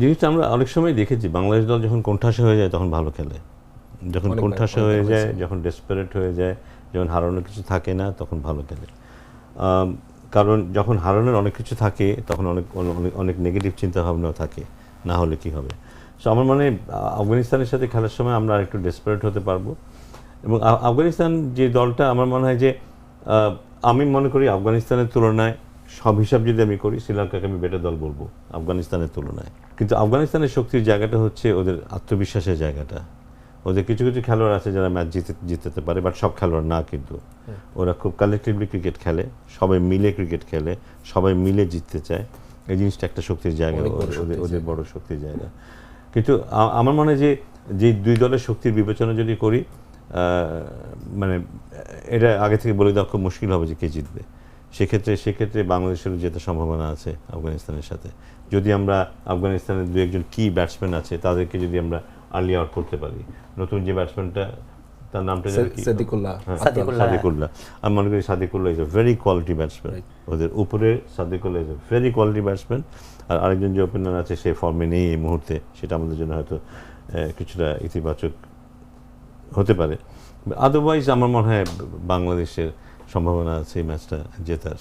জিনিসটা আমরা অনেক সময় দেখেছি বাংলাদেশ দল যখন কোণঠাসা হয়ে যায় তখন ভালো খেলে। যখন কোণঠাসা হয়ে যায় যখন ডেসপারেট হয়ে যায় যখন হারানোর কিছু থাকে না তখন ভালো খেলে। কারণ যখন হারানোর অনেক কিছু থাকে তখন অনেক অনেক নেগেটিভ চিন্তা ভাবনাও থাকে না হলে কি হবে? সো আমার মনে হয় আফগানিস্তানের সাথে খেলার সময় আমরা একটু ডেসপারেট হতে পারব। এবং আফগানিস্তান যে দলটা আমার মনে হয় যে আমি মনে করি আফগানিস্তানের তুলনায় সব হিসাব যদি আমি করি শ্রীলঙ্কাকে আমি বেটার দল বলব আফগানিস্তানের তুলনায়। কিন্তু আফগানিস্তানের শক্তির জায়গাটা হচ্ছে ওদের আত্মবিশ্বাসের জায়গাটা। ওদের কিছু কিছু খেলোয়াড় আছে যারা ম্যাচ জিতে জিতাতে পারে বাট সব খেলোয়াড় না কিন্তু। ওরা খুব কালেকটিভলি ক্রিকেট খেলে সবাই মিলে ক্রিকেট খেলে সবাই মিলে জিততে চায়। এই জিনিসটা একটা শক্তির জায়গা ওদের- ওদের বড় শক্তির জায়গা। কিন্তু আমার মনে হয় যে যে দুই দলের শক্তির বিবেচনা যদি করি মানে এটা আগে থেকে বলে দেওয়া খুব মুশকিল হবে যে কে জিতবে। সেক্ষেত্রে সেক্ষেত্রে বাংলাদেশেরও যেতে সম্ভাবনা আছে আফগানিস্তানের সাথে। যদি আমরা আফগানিস্তানের দু একজন কি ব্যাটসম্যান আছে তাদেরকে যদি আমরা আর্লি আউট করতে পারি। নতুন যে ব্যাটসম্যানটা তার নামটা সাদিকুল্লাহ। হ্যাঁ, সাদিকুল্লাহ। সাদিকুল্লাহ। আমি মনে করি Sediqullah is a very quality batsman ওদের উপরে Sediqullah is a very quality batsman আর আরেকজন যে ওপেনার আছে সে ফর্মে নেই এই মুহূর্তে। সেটা আমাদের জন্য হয়তো আহ, কিছুটা ইতিবাচক হতে পারে। আদারওয়াইজ আমার মনে হয় বাংলাদেশের সম্ভাবনা আছে এই ম্যাচটা জেতার